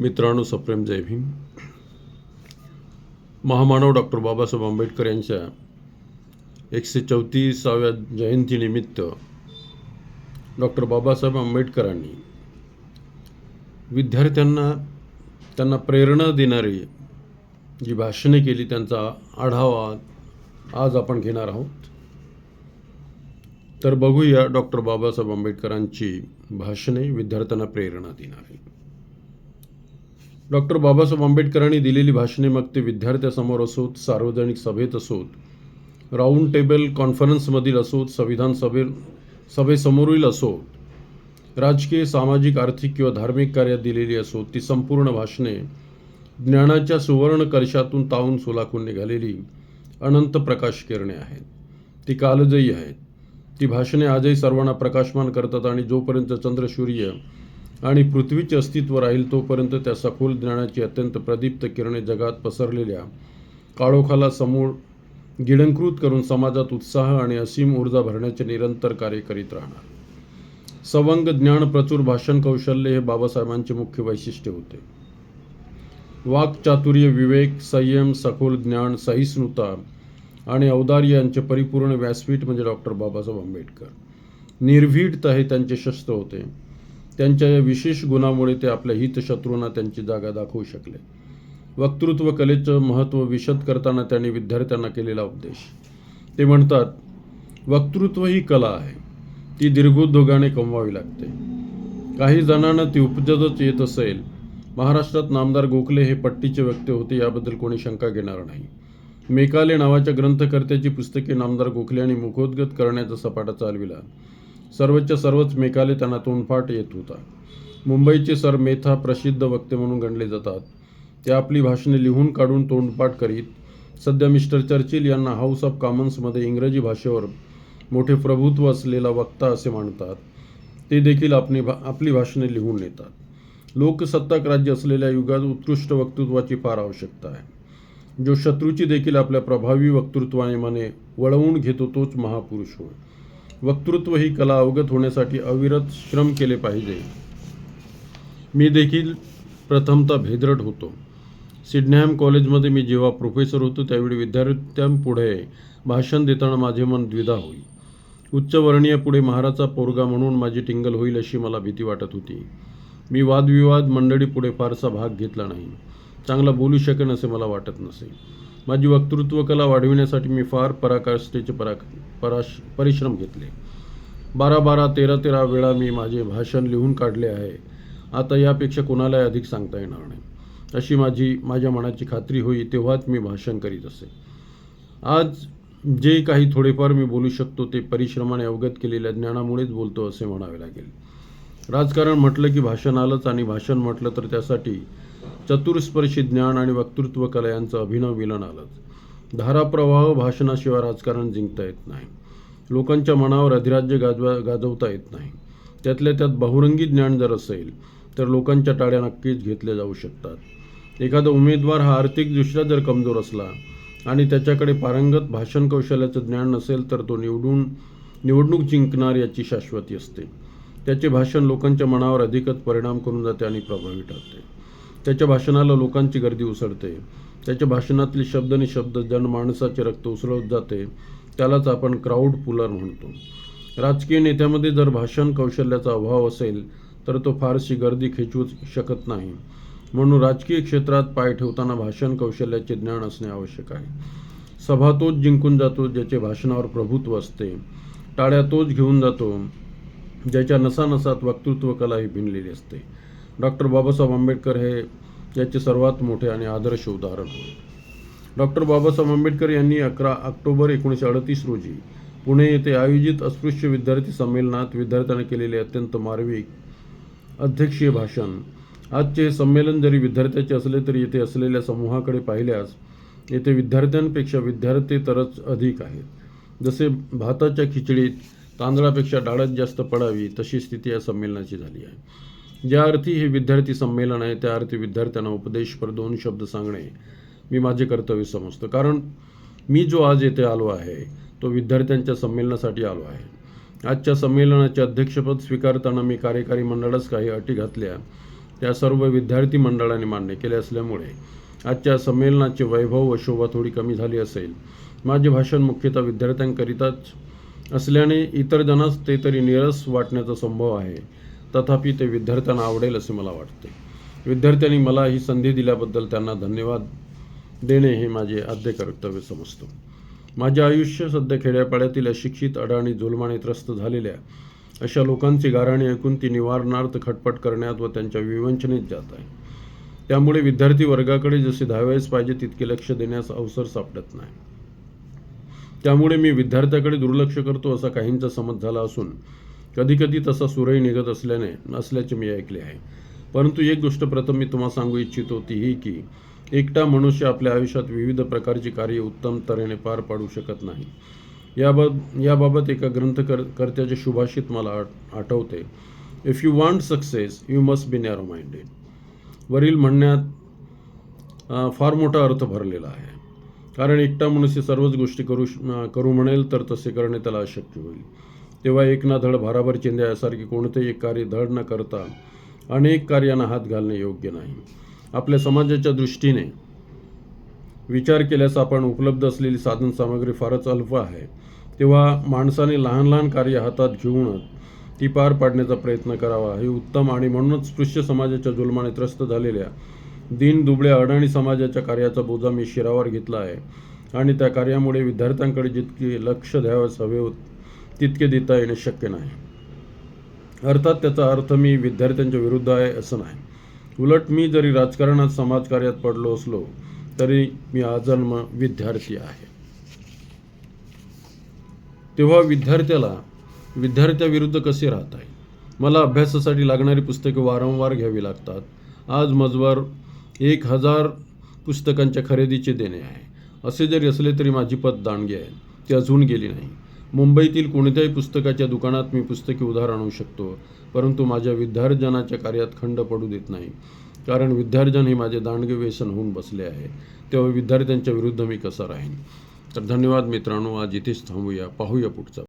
मित्रांनो सप्रेम जय भीम. महामानव डॉक्टर बाबासाहेब आंबेडकर यांच्या एकशे चौतीसाव्या जयंतीनिमित्त डॉक्टर बाबासाहेब आंबेडकरांनी विद्यार्थ्यांना त्यांना प्रेरणा देणारी जी भाषणे केली त्यांचा आढावा आज आपण घेणार आहोत. तर बघूया डॉक्टर बाबासाहेब आंबेडकरांची भाषणे विद्यार्थ्यांना प्रेरणा देणारी. डॉक्टर बाबासाहेब आंबेडकरांनी दिलेली भाषणे मग ते विद्यार्थ्यासमोर असोत सार्वजनिक सभेत असोत. राऊंड टेबल कॉन्फरन्समधील असोत संविधान सभे सभेसमोरील असोत. राजकीय सामाजिक आर्थिक किंवा धार्मिक कार्यात दिलेली असोत ती संपूर्ण भाषणे ज्ञानाच्या सुवर्ण कलशातून तावून सोलाखून निघालेली अनंत प्रकाश किरणे आहेत. ती कालजयी आहेत. ती भाषणे आजही सर्वांना प्रकाशमान करतात आणि जोपर्यंत चंद्र सूर्य आणि पृथ्वीचे अस्तित्व राहील तोपर्यंत त्या सखोल ज्ञानाची अत्यंत प्रदीप्त किरणे जगात पसरलेल्या काळोखाला समूळ गिळंकृत करून समाजात उत्साह आणि असीम ऊर्जा भरण्याचे निरंतर कार्य करीत राहणार. सवंग ज्ञान प्रचूर भाषण कौशल्य हे बाबासाहेबांचे मुख्य वैशिष्ट्य होते. वाक्चातुर्य विवेक संयम सखोल ज्ञान सहिष्णुता आणि औदार्य यांचे परिपूर्ण व्यासपीठ म्हणजे डॉक्टर बाबासाहेब आंबेडकर. निर्भीडता हे त्यांचे शस्त्र होते. त्यांच्या या विशेष गुणामुळे ते आपल्या हितशत्रूंना त्यांची जागा दाखवू शकले. वक्तृत्व कलेचं महत्त्व विशद करताना त्यांनी विद्यार्थ्यांना केलेला उपदेश. ते म्हणतात वक्तृत्व ही कला आहे. ती दीर्घोद्योगाने कमवावी लागते. काही जणांना ती उपजतच येत असेल. महाराष्ट्रात नामदार गोखले हे पट्टीचे व्यक्ती होते याबद्दल कोणी शंका घेणार नाही. मेकाले नावाच्या ग्रंथकर्त्याची पुस्तके नामदार गोखले आणि मुखोद्गत करण्याचा सपाटा चालविला. सर्वच्या सर्वच मेकाले त्यांना तोंडफाट येत होता. मुंबईचे सर मेथा प्रसिद्ध वक्ते म्हणून गणले जातात. ते आपली भाषणे लिहून काढून तोंडपाठ करीत सध्या मिस्टर चर्चिल यांना हाऊस ऑफ कॉमन्समध्ये इंग्रजी भाषेवर मोठे प्रभुत्व असलेला वक्ता असे मानतात. ते देखील आपली भा आपली भाषणे लिहून नेतात. लोकसत्ताक राज्य असलेल्या युगात उत्कृष्ट वक्तृत्वाची फार आवश्यकता आहे. जो शत्रूची देखील आपल्या प्रभावी वक्तृत्वाने मने वळवून घेतो तोच महापुरुष होय. वक्तृत्व ही कला अवगत होण्यासाठी अविरत श्रम केले पाहिजे. मी देखील प्रथमतः भेदरट होतो. सिडनॅम कॉलेजमध्ये मी जेव्हा प्रोफेसर होतो त्यावेळी विद्यार्थ्यांपुढे भाषण देताना माझे मन द्विधा होई. उच्चवर्णीय पुढे महाराचा पोरगा म्हणून माझी टिंगल होईल अशी मला भीती वाटत होती. मी वादविवाद मंडळी पुढे फारसा भाग घेतला नाही. चांगला बोलू शकेन असे मला वाटत नसे. माझी वक्तृत्व कला वाढविण्यासाठी मी फार पराकाष्ठेचे परा पराश परिश्रम घेतले. बारा बारा तेरा तेरा वेळा मी माझे भाषण लिहून काढले आहे. आता यापेक्षा कोणालाही अधिक सांगता येणार नाही. अशी माझी माझ्या मनाची खात्री होई तेव्हाच मी भाषण करीत असे. आज जे काही थोडेफार मी बोलू शकतो ते परिश्रमाने अवगत केलेल्या ज्ञानामुळेच बोलतो असे म्हणावे लागेल. राजकारण म्हटलं की भाषण आलंच आणि भाषण म्हटलं तर त्यासाठी चतुर्स्पर्शी ज्ञान आणि वक्तृत्व कला यांचं अभिनव मिलन आलंच. धाराप्रवाह भाषणाशिवाय राजकारण जिंकता येत नाही. लोकांच्या मनावर अधिराज्य गाजवा गाजवता येत नाही. त्यातल्या त्यात बहुरंगी ज्ञान जर असेल तर लोकांच्या टाळ्या नक्कीच घेतल्या जाऊ शकतात. एखादा उमेदवार हा आर्थिकदृष्ट्या जर कमजोर असला आणि त्याच्याकडे पारंगत भाषण कौशल्याचं ज्ञान नसेल तर तो निवडून निवडणूक जिंकणार याची शाश्वती असते. त्याचे भाषण लोकांच्या मनावर अधिकच परिणाम करून जाते आणि प्रभावी ठरते. त्याच्या भाषणाला लोकांची गर्दी उसळते. त्याच्या भाषणातले शब्द आणि शब्द जनमानसाचे रक्त उसळत जाते. त्यालाच आपण क्राऊड पुलर म्हणतो. राजकीय नेत्यामध्ये जर भाषण कौशल्याचा अभाव असेल तर तो फारशी गर्दी खेचू शकत नाही. म्हणून राजकीय क्षेत्रात पाय ठेवताना भाषण कौशल्याचे ज्ञान असणे आवश्यक आहे. सभा तोच जिंकून जातो ज्याचे भाषणावर प्रभुत्व असते. टाळ्या तोच घेऊन जातो ज्याच्या नसानसात वक्तृत्व कला ही भिनलेली असते. डॉक्टर बाबासाहेब आंबेडकर हे याचे सर्वात मोठे आणि आदर्श उदाहरण. होय डॉक्टर बाबासाहेब आंबेडकर यांनी अकरा ऑक्टोबर एकोणीसशे अडतीस रोजी पुणे येथे आयोजित अस्पृश्य विद्यार्थी संमेलनात विद्यार्थ्यांना केलेले अत्यंत मार्मिक अध्यक्षीय भाषण. आजचे हे संमेलन जरी विद्यार्थ्याचे असले तरी येथे असलेल्या समूहाकडे पाहिल्यास येथे विद्यार्थ्यांपेक्षा विद्यार्थी तरच अधिक आहेत. जसे भाताच्या खिचडीत तांदळापेक्षा डाळच जास्त पडावी तशी स्थिती या संमेलनाची झाली आहे. ज्या अर्थी हे विद्यार्थी संमेलन आहे त्या अर्थी विद्यार्थ्यांना उपदेशपर दोन शब्द सांगणे मी माझे कर्तव्य समजतो. कारण मी जो आज येथे आलो आहे तो विद्यार्थ्यांच्या संमेलनासाठी आलो आहे. आजच्या संमेलनाचे अध्यक्षपद स्वीकारताना मी कार्यकारी मंडळास काही अटी घातल्या. त्या सर्व विद्यार्थी मंडळाने मान्य केले असल्यामुळे आजच्या संमेलनाचे वैभव व शोभा थोडी कमी झाली असेल. माझे भाषण मुख्यतः विद्यार्थ्यांकरिताच असल्याने इतर जणांस ते तरी निरस वाटण्याचा संभव आहे. तथापि ते विद्यार्थ्यांना आवडेल असे मला वाटते. विद्यार्थ्यांनी मला ही संधी दिल्याबद्दल त्यांना धन्यवाद देणे हे माझे आद्य कर्तव्य समजतो. माझे आयुष्य सध्या खेड्यापाड्यातील अशिक्षित अडाणी जुलमाने त्रस्त झालेल्या अशा लोकांची गाराणी ऐकून ती निवारणार्थ खटपट करण्यात व त्यांच्या विवंचनेत जात आहे. त्यामुळे विद्यार्थी वर्गाकडे जसे धावायच पाहिजे तितके लक्ष देण्यास अवसर सापडत नाही. त्यामुळे मी विद्यार्थ्याकडे दुर्लक्ष करतो असा काहींचा समज झाला असून कधीकधी तसा सुरही निघत असल्याने नसल्याचे मी ऐकले आहे. परंतु एक गोष्ट प्रथम मी तुम्हाला सांगू इच्छितो ती ही की एकटा मनुष्य आपल्या आयुष्यात विविध प्रकारची कार्य उत्तम तऱ्हेने पार पाडू शकत नाही. याबाब याबाबत एका ग्रंथकर कर्त्याचे शुभाषित मला आठ आठवते. If you want success you must be narrow minded वरील म्हणण्यात फार मोठा अर्थ भरलेला आहे. कारण एकटा मनुष्य सर्वच गोष्टी करू करू म्हणेल तर तसे करणे त्याला अशक्य होईल. तेव्हा एक ना धड भाराभर चिंध्या यासारखे कोणतेही एक कार्य धड न करता अनेक कार्यांना हात घालणे योग्य नाही. आपल्या समाजाच्या दृष्टीने विचार केल्यास आपण उपलब्ध असलेली साधन सामग्री फारच अल्प आहे. तेव्हा माणसाने लहान लहान कार्य हातात घेऊनच ती पार पाडण्याचा प्रयत्न करावा. हे उत्तम आणि म्हणूनच स्पृश्य समाजाच्या जुलमाने त्रस्त झालेल्या दीन दुबळ्या अडाणी समाजाच्या कार्याचा बोजा मी शिरावर घेतला आहे. आणि त्या कार्यामुळे विद्यार्थ्यांकडे जितके लक्ष द्यावं हवे होत तितके देता येणे शक्य नाही. अर्थात त्याचा अर्थ मी विद्यार्थ्यांच्या विरुद्ध आहे असं नाही. उलट मी जरी राजकारणात समाजकार्यात पडलो असलो तरी मी आजन्म विद्यार्थी आहे. तेव्हा विद्यार्थ्याला विद्यार्थ्याविरुद्ध कसे राहता येईल मला अभ्यासासाठी लागणारी पुस्तके वारंवार घ्यावी लागतात. आज मजवर एक हजार पुस्तकांच्या खरेदीचे देणे आहे. असे जरी असले तरी माझी पत दांडगी आहे ती अजून गेली नाही. मुंबईतील कोणत्याही पुस्तकाच्या दुकानात मी पुस्तके उधार आणू शकतो परंतु माझ्या विद्यार्जनाच्या कार्यात खंड पडू देत नाही. कारण विद्यार्जन हे माझे दांडगे व्यसन होऊन बसले आहे. तेव्हा विद्यार्थ्यांच्या विरुद्ध मी कसा राहीन? तर धन्यवाद मित्रांनो आज इथेच थांबूया पाहूया पुढचा